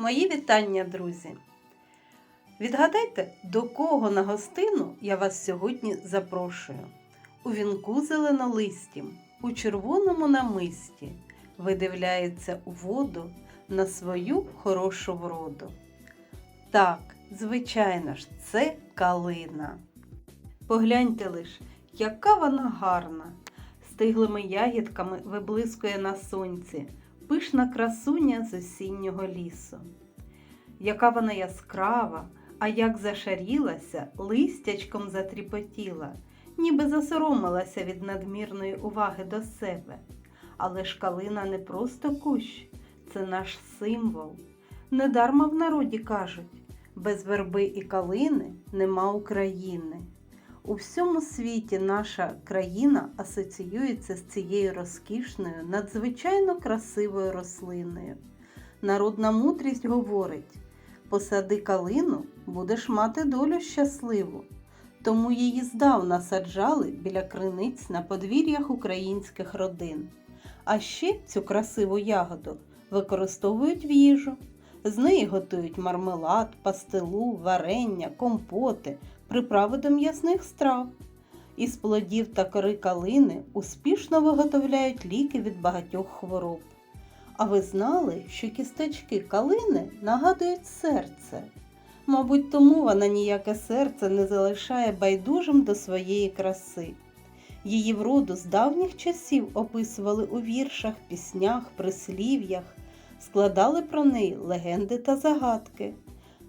Мої вітання, друзі! Відгадайте, до кого на гостину я вас сьогодні запрошую. У вінку зеленолистім, у червоному намисті видивляється у воду на свою хорошу вроду. Так, звичайно ж, це калина. Погляньте лиш, яка вона гарна, стиглими ягідками виблискує на сонці, пишна красуня з осіннього лісу. Яка вона яскрава, а як зашарілася, листячком затріпотіла, ніби засоромилася від надмірної уваги до себе. Але ж калина не просто кущ, це наш символ. Недарма в народі кажуть, без верби і калини нема України. У всьому світі наша країна асоціюється з цією розкішною, надзвичайно красивою рослиною. Народна мудрість говорить: посади калину, будеш мати долю щасливу. Тому її здавна саджали біля криниць на подвір'ях українських родин. А ще цю красиву ягоду використовують в їжу. З неї готують мармелад, пастилу, варення, компоти, приправи до м'ясних страв. Із плодів та кори калини успішно виготовляють ліки від багатьох хвороб. А ви знали, що кісточки калини нагадують серце? Мабуть, тому вона ніяке серце не залишає байдужим до своєї краси. Її вроду з давніх часів описували у віршах, піснях, прислів'ях, складали про неї легенди та загадки.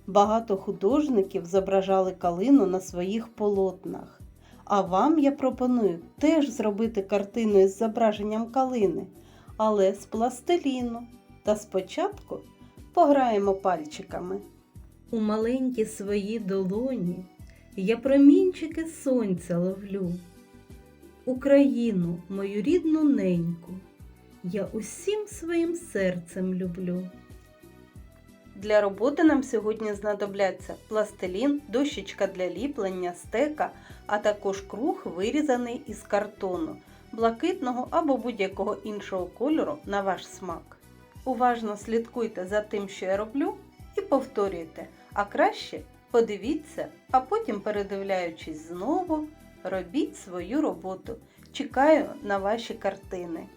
Багато художників зображали калину на своїх полотнах. А вам я пропоную теж зробити картину із зображенням калини, але з пластиліну. Та спочатку пограємо пальчиками. У маленькі свої долоні я промінчики сонця ловлю. Україну, мою рідну неньку, я усім своїм серцем люблю. Для роботи нам сьогодні знадобляться пластилін, дощечка для ліплення, стека, а також круг, вирізаний із картону, блакитного або будь-якого іншого кольору на ваш смак. Уважно слідкуйте за тим, що я роблю, і повторюйте, а краще подивіться, а потім, передивляючись знову, робіть свою роботу. Чекаю на ваші картини.